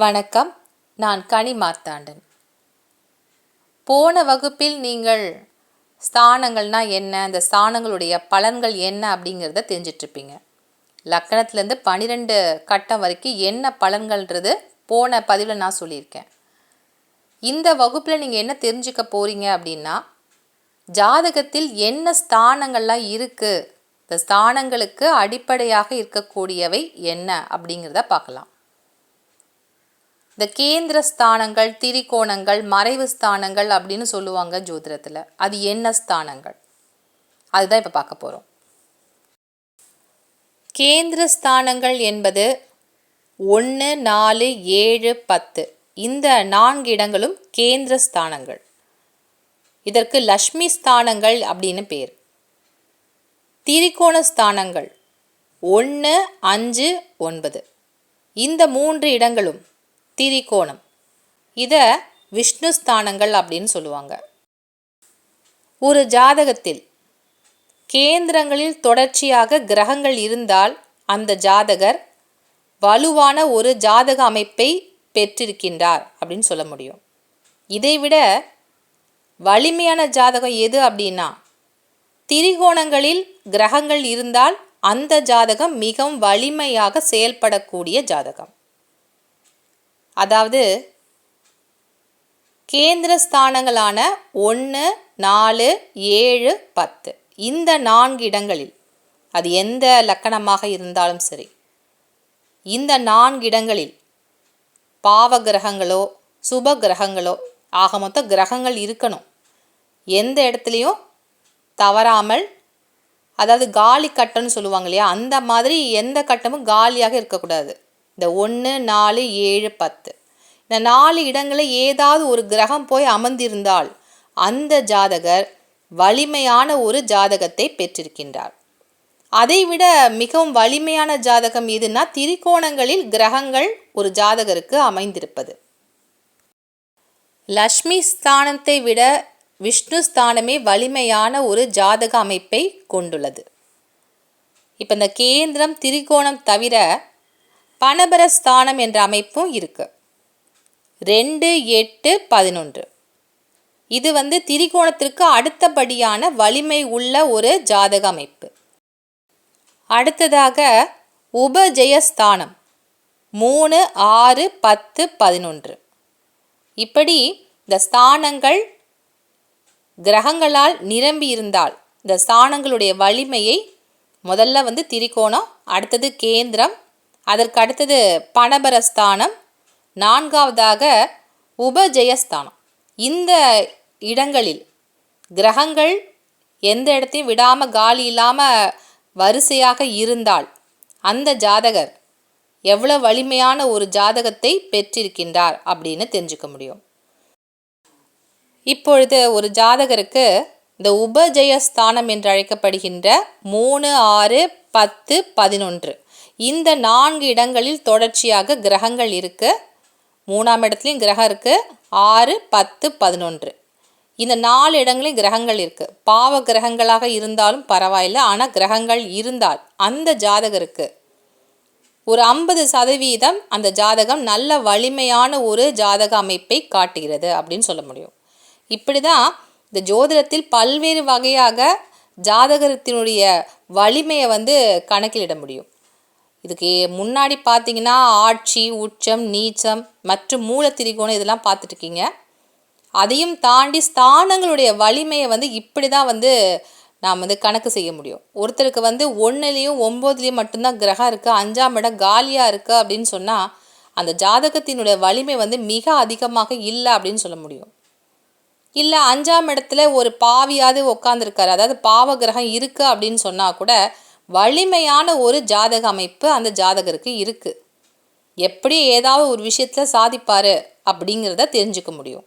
வணக்கம். நான் கனி மார்த்தாண்டன். போன வகுப்பில் நீங்கள் ஸ்தானங்கள்னா என்ன அந்த ஸ்தானங்களுடைய பலன்கள் என்ன அப்படிங்கிறத தெரிஞ்சிட்ருப்பீங்க. லக்கணத்துலேருந்து பன்னிரெண்டு கட்டம் வரைக்கும் என்ன பலன்கள்ன்றது போன பதிவில் நான் சொல்லியிருக்கேன். இந்த வகுப்பில் நீங்கள் என்ன தெரிஞ்சுக்க போகிறீங்க அப்படின்னா ஜாதகத்தில் என்ன ஸ்தானங்கள்லாம் இருக்குது இந்த ஸ்தானங்களுக்கு அடிப்படையாக இருக்கக்கூடியவை என்ன அப்படிங்கிறத பார்க்கலாம். இந்த கேந்திர ஸ்தானங்கள் திரிகோணங்கள் மறைவு ஸ்தானங்கள் அப்படின்னு சொல்லுவாங்க ஜோதிடத்தில். அது என்ன ஸ்தானங்கள்? அதுதான் இப்போ பார்க்க போகிறோம் கேந்திர ஸ்தானங்கள் என்பது ஒன்று நாலு ஏழு பத்து. இந்த நான்கு இடங்களும் கேந்திர ஸ்தானங்கள். இதற்கு லக்ஷ்மி ஸ்தானங்கள் அப்படின்னு பேர். திரிகோண ஸ்தானங்கள் ஒன்று அஞ்சு ஒன்பது. இந்த மூன்று இடங்களும் திரிகோணம். இதை விஷ்ணு ஸ்தானங்கள் அப்படின்னு சொல்லுவாங்க. ஒரு ஜாதகத்தில் கேந்திரங்களில் தொடர்ச்சியாக கிரகங்கள் இருந்தால் அந்த ஜாதகர் வலுவான ஒரு ஜாதக அமைப்பை பெற்றிருக்கின்றார் அப்படின்னு சொல்ல முடியும். இதைவிட வலிமையான ஜாதகம் எது அப்படின்னா திரிகோணங்களில் கிரகங்கள் இருந்தால் அந்த ஜாதகம் மிகவும் வலிமையாக செயல்படக்கூடிய ஜாதகம். அதாவது கேந்திர ஸ்தானங்களான ஒன்று நாலு ஏழு பத்து. இந்த நான்கு இடங்களில் அது எந்த லக்கணமாக இருந்தாலும் சரி இந்த நான்கு இடங்களில் பாவ கிரகங்களோ சுப கிரகங்களோ ஆக மொத்த கிரகங்கள் இருக்கணும். எந்த இடத்துலையும் தவறாமல் அதாவது காலி கட்டம்னு சொல்லுவாங்க இல்லையா அந்த மாதிரி எந்த கட்டமும் காலியாக இருக்கக்கூடாது. இந்த ஒன்று நாலு ஏழு பத்து. இந்த நாலு இடங்களில் ஏதாவது ஒரு கிரகம் போய் அமர்ந்திருந்தால் அந்த ஜாதகர் வலிமையான ஒரு ஜாதகத்தை பெற்றிருக்கின்றார். அதைவிட மிகவும் வலிமையான ஜாதகம் எதுனா திரிகோணங்களில் கிரகங்கள் ஒரு ஜாதகருக்கு அமைந்திருப்பது. லக்ஷ்மி ஸ்தானத்தை விட விஷ்ணு ஸ்தானமே வலிமையான ஒரு ஜாதக அமைப்பை கொண்டுள்ளது. இப்போ இந்த கேந்திரம் திரிகோணம் தவிர பணபர ஸ்தானம் என்ற அமைப்பும் இருக்கு. ரெண்டு எட்டு பதினொன்று. இது வந்து திரிகோணத்திற்கு அடுத்தபடியான வலிமை உள்ள ஒரு ஜாதக அமைப்பு. அடுத்ததாக உபஜெயஸ்தானம். மூணு ஆறு பத்து பதினொன்று. இப்படி இந்த ஸ்தானங்கள் கிரகங்களால் நிரம்பி இருந்தால் இந்த ஸ்தானங்களுடைய வலிமையை முதல்ல வந்து திரிகோணம் அடுத்தது கேந்திரம் அதற்கு அடுத்தது பணபரஸ்தானம் நான்காவதாக உபஜெயஸ்தானம். இந்த இடங்களில் கிரகங்கள் எந்த இடத்தையும் விடாமல் காலி இல்லாமல் வரிசையாக இருந்தால் அந்த ஜாதகர் எவ்வளோ வலிமையான ஒரு ஜாதகத்தை பெற்றிருக்கின்றார் அப்படின்னு தெரிஞ்சுக்க முடியும். இப்பொழுது ஒரு ஜாதகருக்கு இந்த உபஜெயஸ்தானம் என்று அழைக்கப்படுகின்ற மூணு ஆறு பத்து பதினொன்று. இந்த நான்கு இடங்களில் தொடர்ச்சியாக கிரகங்கள் இருக்குது மூணாம் இடத்துலையும் கிரகம் இருக்குது ஆறு பத்து பதினொன்று. இந்த நாலு இடங்களையும் கிரகங்கள் இருக்குது பாவ கிரகங்களாக இருந்தாலும் பரவாயில்ல. ஆனால் கிரகங்கள் இருந்தால் அந்த ஜாதகருக்கு ஒரு ஐம்பது சதவீதம் அந்த ஜாதகம் நல்ல வலிமையான ஒரு ஜாதக அமைப்பை காட்டுகிறது அப்படின்னு சொல்ல முடியும். இப்படி தான் இந்த ஜோதிடத்தில் பல்வேறு வகையாக ஜாதகத்தினுடைய வலிமையை வந்து கணக்கிலிட முடியும். இதுக்கு முன்னாடி பார்த்தீங்கன்னா ஆட்சி உச்சம் நீச்சம் மற்றும் மூல திரிகோணம் இதெல்லாம் பார்த்துட்ருக்கீங்க அதையும் தாண்டி ஸ்தானங்களுடைய வலிமையை வந்து இப்படி தான் வந்து நாம் வந்து கணக்கு செய்ய முடியும். ஒருத்தருக்கு வந்து ஒன்றுலேயும் ஒம்போதுலேயும் மட்டும்தான் கிரகம் இருக்குது அஞ்சாம் இடம் காலியாக இருக்குது அப்படின்னு சொன்னால் அந்த ஜாதகத்தினுடைய வலிமை வந்து மிக அதிகமாக இல்லை அப்படின்னு சொல்ல முடியும். இல்லை அஞ்சாம் இடத்துல ஒரு பாவியாவது உட்காந்துருக்காரு அதாவது பாவ கிரகம் இருக்குது அப்படின்னு சொன்னால் கூட வலிமையான ஒரு ஜாதக அமைப்பு அந்த ஜாதகருக்கு இருக்குது எப்படி ஏதாவது ஒரு விஷயத்தில் சாதிப்பார் அப்படிங்கிறத தெரிஞ்சுக்க முடியும்.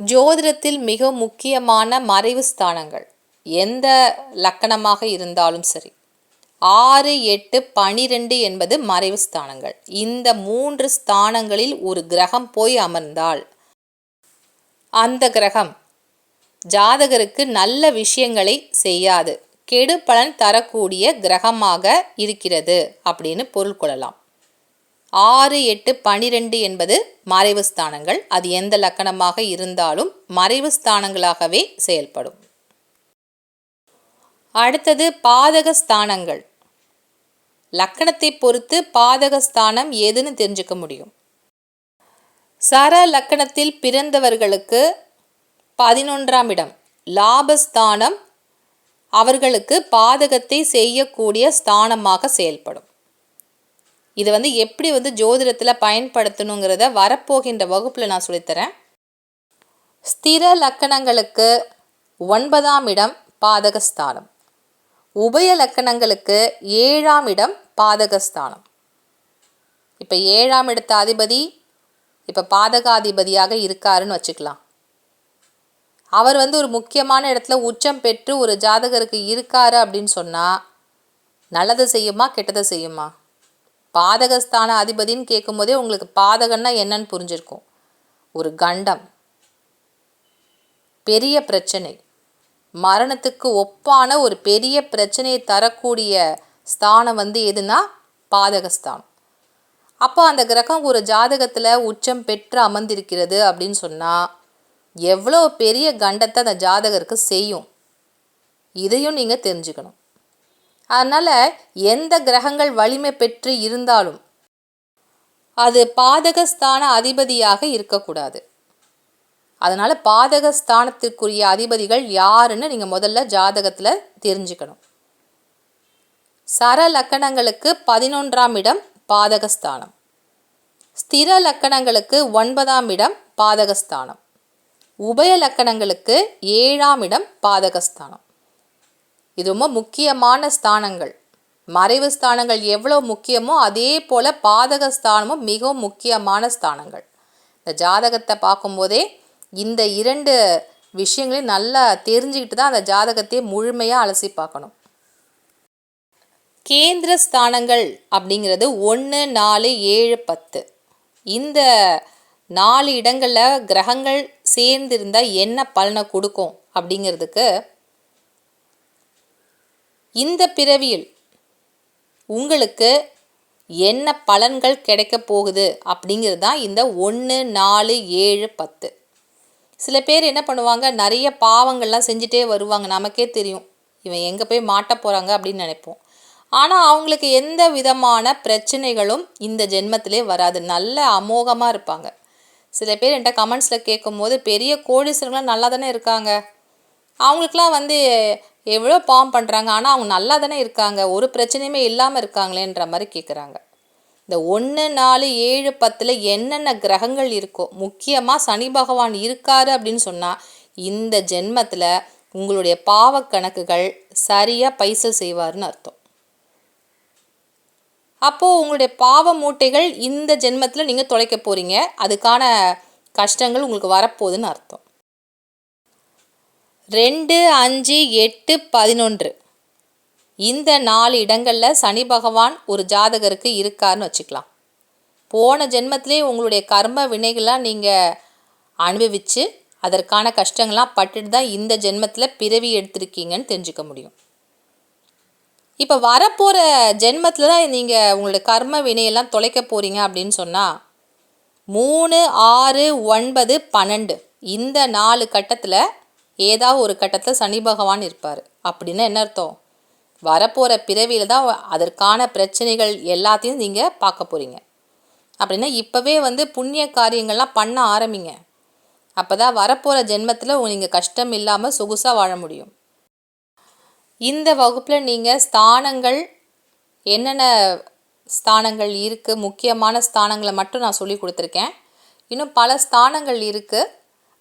ஜோதிடத்தில் மிக முக்கியமான மறைவு ஸ்தானங்கள் எந்த லக்கணமாக இருந்தாலும் சரி. ஆறு எட்டு பனிரெண்டு என்பது மறைவு ஸ்தானங்கள். இந்த மூன்று ஸ்தானங்களில் ஒரு கிரகம் போய் அமர்ந்தால் அந்த கிரகம் ஜாதகருக்கு நல்ல விஷயங்களை செய்யாது. கெடு பலன் தரக்கூடிய கிரகமாக இருக்கிறது அப்படின்னு பொருள் கொள்ளலாம். ஆறு எட்டு பனிரெண்டு என்பது மறைவு ஸ்தானங்கள். அது எந்த லக்கணமாக இருந்தாலும் மறைவு ஸ்தானங்களாகவே செயல்படும். அடுத்தது பாதக ஸ்தானங்கள். லக்கணத்தை பொறுத்து பாதக ஸ்தானம் எதுன்னு தெரிஞ்சுக்க முடியும். சர லக்கணத்தில் பிறந்தவர்களுக்கு பதினொன்றாம் இடம் லாபஸ்தானம் அவர்களுக்கு பாதகத்தை செய்யக்கூடிய ஸ்தானமாக செயல்படும். இது வந்து எப்படி வந்து ஜோதிடத்தில் பயன்படுத்தணுங்கிறத வரப்போகின்ற வகுப்பில் நான் சொல்லித்தரேன். ஸ்திர லக்கணங்களுக்கு ஒன்பதாம் இடம் பாதகஸ்தானம். உபய லக்கணங்களுக்கு ஏழாம் இடம் பாதகஸ்தானம். இப்போ ஏழாம் இடத்த அதிபதி இப்போ பாதகாதிபதியாக இருக்காருன்னு வச்சுக்கலாம். அவர் வந்து ஒரு முக்கியமான இடத்துல உச்சம் பெற்று ஒரு ஜாதகருக்கு இருக்காரு அப்படின்னு சொன்னால் நல்லதை செய்யுமா கெட்டதை செய்யுமா? பாதகஸ்தான அதிபதின்னு கேட்கும்போதே உங்களுக்கு பாதகன்னா என்னன்னு புரிஞ்சிருக்கும். ஒரு கண்டம். பெரிய பிரச்சனை. மரணத்துக்கு ஒப்பான ஒரு பெரிய பிரச்சனையை தரக்கூடிய ஸ்தானம் வந்து எதுனா பாதகஸ்தானம். அப்போ அந்த கிரகம் ஒரு ஜாதகத்தில் உச்சம் பெற்று அமர்ந்திருக்கிறது அப்படின்னு சொன்னால் எவ்வளோ பெரிய கண்டத்தை அந்த ஜாதகருக்கு செய்யும்? இதையும் நீங்கள் தெரிஞ்சுக்கணும். அதனால் எந்த கிரகங்கள் வலிமை பெற்று இருந்தாலும் அது பாதகஸ்தான அதிபதியாக இருக்கக்கூடாது. அதனால் பாதகஸ்தானத்திற்குரிய அதிபதிகள் யாருன்னு நீங்கள் முதல்ல ஜாதகத்தில் தெரிஞ்சுக்கணும். சர லக்கணங்களுக்கு பதினொன்றாம் இடம் பாதகஸ்தானம். ஸ்திர லக்கணங்களுக்கு ஒன்பதாம் இடம் பாதகஸ்தானம். உபய லக்கணங்களுக்கு ஏழாம் இடம் பாதகஸ்தானம். இது ரொம்ப முக்கியமான ஸ்தானங்கள். மறைவு ஸ்தானங்கள் எவ்வளோ முக்கியமோ அதே போல் பாதக ஸ்தானமும் மிகவும் முக்கியமான ஸ்தானங்கள். இந்த ஜாதகத்தை பார்க்கும்போதே இந்த இரண்டு விஷயங்களையும் நல்லா தெரிஞ்சுக்கிட்டு தான் அந்த ஜாதகத்தையே முழுமையாக அலசி பார்க்கணும். கேந்திர ஸ்தானங்கள் அப்படிங்கிறது ஒன்று நாலு ஏழு பத்து. இந்த நாலு இடங்களில் கிரகங்கள் சேர்ந்திருந்தால் என்ன பலனை கொடுக்கும் அப்படிங்கிறதுக்கு இந்த பிறவியில் உங்களுக்கு என்ன பலன்கள் கிடைக்க போகுது அப்படிங்கிறது தான் இந்த ஒன்று நாலு ஏழு பத்து. சில பேர் என்ன பண்ணுவாங்க நிறைய பாவங்கள்லாம் செஞ்சுட்டே வருவாங்க. நமக்கே தெரியும். இவன் எங்கே போய் மாட்ட போகிறாங்க அப்படின்னு நினைப்போம். ஆனால் அவங்களுக்கு எந்த விதமான பிரச்சனைகளும் இந்த ஜென்மத்திலே வராது. நல்ல அமோகமாக இருப்பாங்க. சில பேர் என்கிட்ட கமெண்ட்ஸில் கேட்கும்போது பெரிய கோடீஸ்வரங்களாம் நல்லா தானே இருக்காங்க. அவங்களுக்குலாம் வந்து எவ்வளோ பாவம் பண்ணுறாங்க ஆனால் அவங்க நல்லா தானே இருக்காங்க. ஒரு பிரச்சனையுமே இல்லாமல் இருக்காங்களேன்ற மாதிரி கேட்குறாங்க இந்த ஒன்று நாலு ஏழு பத்தில் என்னென்ன கிரகங்கள் இருக்கோ முக்கியமாக சனி பகவான் இருக்காரு அப்படின்னு சொன்னால் இந்த ஜென்மத்தில் உங்களுடைய பாவக்கணக்குகள் சரியாக பைசல் செய்வார்னு அர்த்தம். அப்போது உங்களுடைய பாவ மூட்டைகள் இந்த ஜென்மத்தில் நீங்கள் தொலைக்க போகிறீங்க அதுக்கான கஷ்டங்கள் உங்களுக்கு வரப்போகுதுன்னு அர்த்தம். ரெண்டு அஞ்சு எட்டு பதினொன்று. இந்த நாலு இடங்களில் சனி பகவான் ஒரு ஜாதகருக்கு இருக்காருன்னு வச்சுக்கலாம். போன ஜென்மத்திலே உங்களுடைய கர்ம வினைகள்லாம் நீங்கள் அனுபவித்து அதற்கான கஷ்டங்கள்லாம் பட்டுட்டு தான் இந்த ஜென்மத்தில் பிறவி எடுத்திருக்கீங்கன்னு தெரிஞ்சுக்க முடியும். இப்போ வரப்போகிற ஜென்மத்தில் தான் நீங்கள் உங்களுடைய கர்ம வினையெல்லாம் தொலைக்க போகிறீங்க அப்படின்னு சொன்னால் மூணு ஆறு ஒன்பது பன்னெண்டு இந்த நாலு கட்டத்தில் ஏதாவது ஒரு கட்டத்தில் சனி பகவான் இருப்பார். அப்படின்னா என்ன அர்த்தம்? வரப்போகிற பிறவியில் தான் அதற்கான பிரச்சனைகள் எல்லாத்தையும் நீங்கள் பார்க்க போகிறீங்க அப்படின்னா இப்போவே வந்து புண்ணிய காரியங்கள்லாம் பண்ண ஆரம்பிங்க. அப்போ தான் வரப்போகிற ஜென்மத்தில் நீங்கள் கஷ்டம் இல்லாமல் சொகுசாக வாழ முடியும். இந்த வகுப்பில் நீங்கள் ஸ்தானங்கள் என்னென்ன ஸ்தானங்கள் இருக்குது முக்கியமான ஸ்தானங்களை மட்டும் நான் சொல்லி கொடுத்துருக்கேன். இன்னும் பல ஸ்தானங்கள் இருக்குது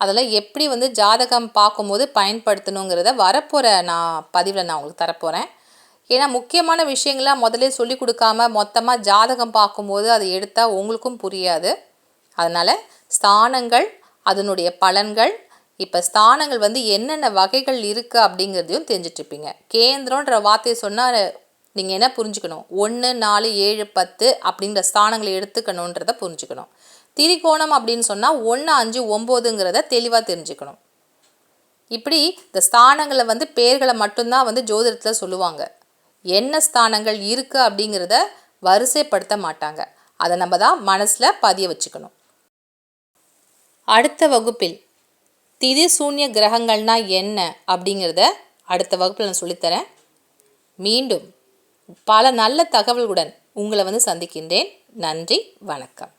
அதெல்லாம் எப்படி வந்து ஜாதகம் பார்க்கும்போது பயன்படுத்தணுங்கிறத வரப்போகிற நான் பதிவில் நான் உங்களுக்கு தரப்போகிறேன் ஏன்னா முக்கியமான விஷயங்கள்லாம் முதலே சொல்லி கொடுக்காம மொத்தமாக ஜாதகம் பார்க்கும்போது அதை எடுத்தால் உங்களுக்கும் புரியாது. அதனால் ஸ்தானங்கள் அதனுடைய பலன்கள் இப்போ ஸ்தானங்கள் வந்து என்னென்ன வகைகள் இருக்குது அப்படிங்கிறதையும் தெரிஞ்சிட்ருப்பீங்க. கேந்திரன்ற வார்த்தையை சொன்னால் நீங்கள் என்ன புரிஞ்சுக்கணும்? ஒன்று நாலு ஏழு பத்து அப்படிங்கிற ஸ்தானங்களை எடுத்துக்கணுன்றத புரிஞ்சுக்கணும். திரிகோணம் அப்படின்னு சொன்னால் ஒன்று அஞ்சு ஒம்போதுங்கிறத தெளிவாக தெரிஞ்சுக்கணும். இப்படி இந்த ஸ்தானங்களை வந்து பேர்களை மட்டும்தான் வந்து ஜோதிடத்தில் சொல்லுவாங்க. என்ன ஸ்தானங்கள் இருக்குது அப்படிங்கிறத வரிசைப்படுத்த மாட்டாங்க. அதை நம்ம தான் மனசில் பதிய வச்சுக்கணும். அடுத்த வகுப்பில் திதி சூன்ய கிரகங்கள்னால் என்ன அப்படிங்கிறத அடுத்த வகுப்பில் நான் சொல்லித்தரேன். மீண்டும் பல நல்ல தகவல்களுடன் உங்களை வந்து சந்திக்கின்றேன். நன்றி வணக்கம்.